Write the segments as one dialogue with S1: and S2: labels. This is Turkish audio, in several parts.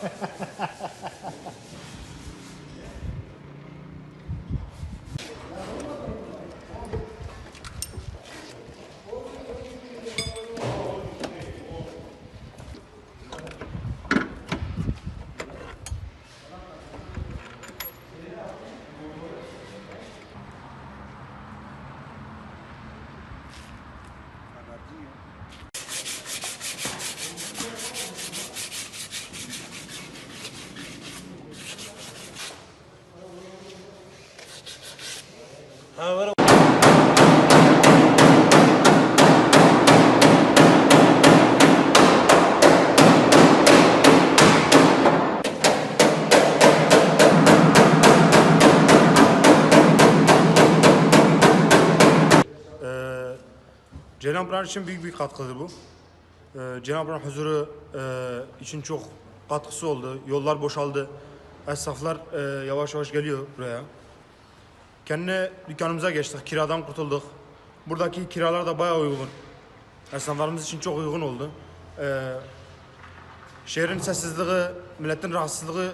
S1: ハハハハ! Ee, Cenab-ı Hak için büyük bir katkıdır bu. Ee, Cenab-ı Hak huzuru e, için çok katkısı oldu. Yollar boşaldı. Esnaflar e, yavaş yavaş geliyor buraya. Kendi dükkanımıza geçtik. Kiradan kurtulduk. Buradaki kiralar da bayağı uygun. Esnaflarımız için çok uygun oldu. Ee, şehrin sessizliği, milletin rahatsızlığı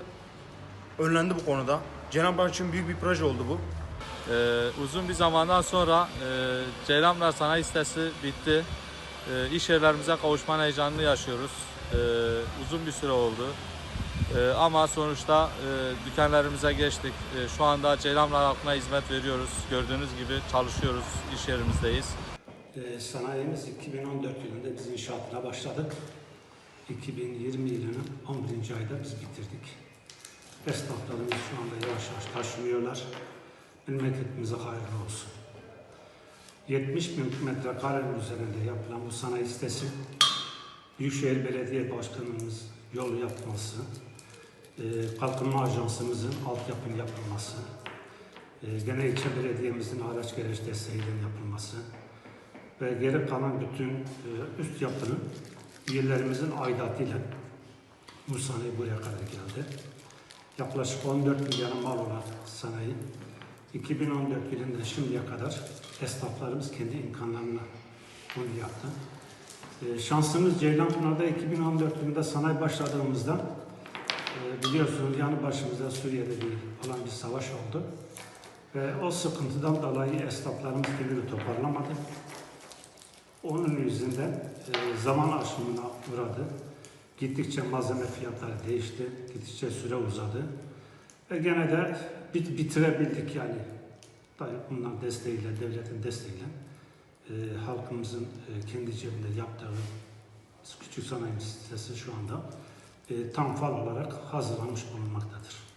S1: önlendi bu konuda. Cenab-ı Hak için büyük bir proje oldu bu.
S2: Ee, uzun bir zamandan sonra e, Ceylanpınar Sanayi Sitesi bitti. E, iş yerlerimize kavuşma heyecanını yaşıyoruz. E, uzun bir süre oldu. E, ama sonuçta e, dükkanlarımıza geçtik. E, şu anda Ceylanpınar halkına hizmet veriyoruz. Gördüğünüz gibi çalışıyoruz, iş yerimizdeyiz.
S3: Ee, sanayimiz 2014 yılında biz inşaatına başladık. 2020 yılının 11. ayda biz bitirdik. Esnaflarımız şu anda yavaş yavaş taşınıyorlar. Memleketimize hayırlı olsun. 70 bin metrekarenin üzerinde yapılan bu sanayi sitesi Büyükşehir Belediye Başkanımız yol yapması, e, Kalkınma Ajansımızın altyapı yapılması, e, gene ilçe belediyemizin araç gereç desteğiyle yapılması, ve geri kalan bütün e, üst yapının üyelerimizin aidatıyla bu sanayi buraya kadar geldi. Yaklaşık 14 milyar mal olan sanayi 2014 yılından şimdiye kadar esnaflarımız kendi imkanlarına bunu yaptı. E, şansımız Ceylanpınar'da 2014 yılında sanayi başladığımızda biliyorsunuz yanı başımızda Suriye'de bir olan bir savaş oldu. Ve o sıkıntıdan dolayı esnaflarımız kendini toparlamadı. Onun yüzünden e, zaman aşımına uğradı. Gittikçe malzeme fiyatları değişti, gittikçe süre uzadı. Ve gene de bit bitirebildik yani. Tabii bunların desteğiyle, devletin desteğiyle e, halkımızın e, kendi cebinde yaptığı küçük sanayi sitesi şu anda e, tam fal olarak hazırlanmış bulunmaktadır.